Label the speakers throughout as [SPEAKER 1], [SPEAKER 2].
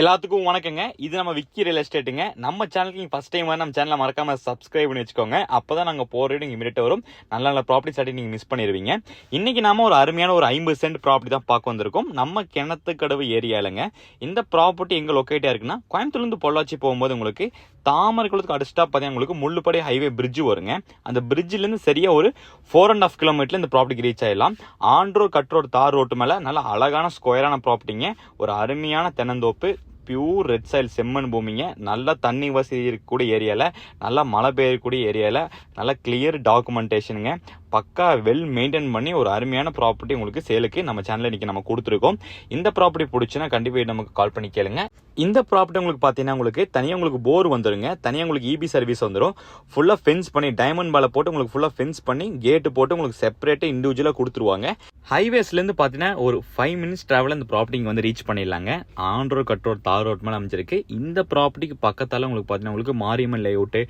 [SPEAKER 1] எல்லாத்துக்கும் வணக்கங்க. இது நம்ம விக்கி ரியல் எஸ்டேட்டுங்க நம்ம சேனலுக்கு நீங்கள் ஃபஸ்ட் டைம் நம்ம சேனலை மறக்காம சப்ஸ்கிரைப் பண்ணி வச்சுக்கோங்க. அப்போ தான் நாங்கள் போகிற நீங்கள் இமீடியட் வரும். நல்ல நல்ல ப்ராப்பர்ட்டி சாட்டி நீங்கள் மிஸ் பண்ணிடுவீங்க இன்றைக்கி நாம ஒரு அருமையான ஒரு ஐம்பது சென்ட் ப்ராப்பர்ட்டி தான் பார்க்க வந்திருக்கோம். நம்ம கிணத்துக்கடவு ஏரியாவிலங்க இந்த ப்ராப்பர்ட்டி எங்கே லொக்கேட்டாக இருக்குன்னா கோயம்புத்தூர்லேருந்து பொள்ளாச்சி போகும்போது உங்களுக்கு தாமரைக்குளத்துக்கு அடிச்சிட்டா பார்த்தீங்கன்னா உங்களுக்கு முள்ளுப்படை ஹைவே பிரிட்ஜ் வருங்க. அந்த பிரிட்ஜிலேருந்து சரியாக ஒரு ஃபோர் அண்ட் ஆஃப் கிலோமீட்டர் இந்த ப்ராப்பர்ட்டிக்கு ரீச் ஆகிடலாம் ஆன் ரோட் கட் ரோடு தார் ரோட்டு மேலே நல்ல அழகான ஸ்கொயரான ப்ராப்பர்ட்டிங்க ஒரு அருமையான தென்னந்தோப்பு பியூர் ரெட் சைல் செம்மண் பூமிங்க. நல்லா தண்ணி வசதி இருக்கக்கூடிய ஏரியாவில் நல்லா மழை பெய்யக்கூடிய ஏரியாவில் நல்லா கிளியர் டாக்குமெண்டேஷனுங்க பக்கா வெல் மெயின்டைன் பண்ணி ஒரு அருமையான ப்ராப்பர்ட்டி உங்களுக்கு சேலுக்கு நம்ம சேனலில் இன்றைக்கி நம்ம கொடுத்துருக்கோம். இந்த ப்ராப்பர்ட்டி பிடிச்சுன்னா கண்டிப்பாக நமக்கு கால் பண்ணி கேளுங்க. இந்த ப்ராப்பர்ட்டி உங்களுக்கு பார்த்தீங்கன்னா உங்களுக்கு தனியாக உங்களுக்கு போர் வந்துருங்க. தனியாக உங்களுக்கு இபி சர்வீஸ் வந்துடும் ஃபுல்லாக ஃபென்ஸ் பண்ணி டைமண்ட் பாலை போட்டு உங்களுக்கு ஃபுல்லாக ஃபென்ஸ் பண்ணி கேட்டு போட்டு உங்களுக்கு செப்பரேட்டாக இண்டிவிஜுவலாக கொடுத்துருவாங்க. ஹைவேஸ்லேருந்து பார்த்தீங்கன்னா ஒரு ஃபைவ் மினிட்ஸ் ட்ராவல் இந்த ப்ராப்பர்ட்டி வந்து ரீச் பண்ணிடலாங்க. ஆன் ரோட் கட் தார் ரோட் மேலே அமைஞ்சிருக்கு. இந்த ப்ராப்பர்ட்டிக்கு பக்கத்தால் உங்களுக்கு பார்த்தீங்கன்னா உங்களுக்கு மாரியம்மன் லேஅவுட்டு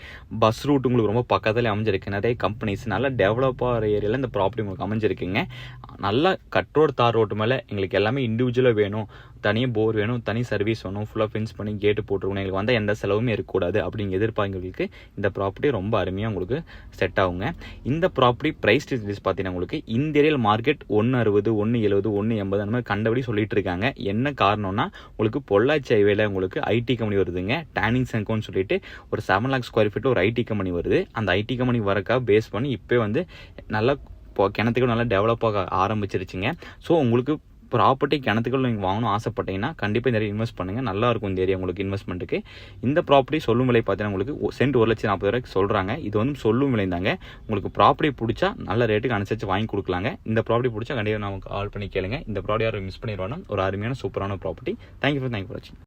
[SPEAKER 1] பஸ் ரூட் உங்களுக்கு ரொம்ப பக்கத்தில் அமைஞ்சிருக்கு. நிறைய கம்பெனிஸ் நல்லா டெவலப் ஆகிற ஏரியாவில் இந்த ப்ராப்பர்ட்டி உங்களுக்கு அமைஞ்சிருக்குங்க. நல்லா கட் தார் ரோட்டு மேலே எங்களுக்கு எல்லாமே இண்டிவிஜுவலாக வேணும். தனியாக போர் வேணும் தனி சர்வீஸ் வேணும் ஃபுல்லாக ஃபின்ஸ் பண்ணி கேட்டு போட்டுருக்கணும். எங்களுக்கு வந்தால் எந்த செலவுமே இருக்கக்கூடாது அப்படிங்க எதிர்பார்க்கிறவங்களுக்கு இந்த ப்ராப்பர்ட்டி ரொம்ப அருமையாக உங்களுக்கு செட் ஆகுங்க. இந்த ப்ராப்பர்ட்டி ப்ரைஸ் டீட்டெயில்ஸ் பார்த்தீங்கன்னா உங்களுக்கு இந்த மார்க்கெட் ஒன்று அறுபது ஒன்று எழுபது ஒன்று எண்பது அந்த மாதிரி கண்டபடி சொல்லிட்டு இருக்காங்க. என்ன காரணம்னா உங்களுக்கு பொள்ளாச்சி ஹைவேல உங்களுக்கு ஐடி கம்பெனி வருதுங்க. டேனிங் செங்கோன்னு சொல்லிட்டு ஒரு செவன் லேக் ஸ்கொயர் ஃபீட் ஒரு ஐடி கம்பெனி வருது. அந்த ஐடி கம்பெனி வரக்காக பேஸ் பண்ணி இப்போ வந்து நல்லா இப்போ கிணத்துக்கு நல்லா டெவலப் ஆக ஆரம்பிச்சிருச்சுங்க. ஸோ உங்களுக்கு ப்ராப்பர்ட்டி கிணத்துக்குள்ள நீங்கள் வாங்கணும் ஆசைப்பட்டீங்கன்னா கண்டிப்பாக நிறைய இன்வெஸ்ட் பண்ணுங்கள் நல்லா இருக்கும் இந்த ஏரியா உங்களுக்கு இன்வெஸ்ட்மெண்ட்டுக்கு இந்த ப்ராப்பர்ட்டி சொல்லும் விலை பார்த்தீங்கன்னா உங்களுக்கு சென்ட் ஒரு லட்சம் நாற்பது ரூபாய்க்கு சொல்கிறாங்க இது வந்து சொல்லும் விலை தாங்க உங்களுக்கு ப்ராப்பர்ட்டி பிடிச்சா நல்ல ரேட்டுக்கு அனுசரித்து வாங்கி கொடுக்கலாங்க. இந்த ப்ராப்பர்ட்டி பிடிச்சா கண்டிப்பாக நமக்கு கால் பண்ணி கேளுங்க. இந்த ப்ராப்பர்ட்டி யாரும் மிஸ் பண்ணிடுவாங்க ஒரு அருமையான சூப்பரான property thank you for thank you for வாட்சிங்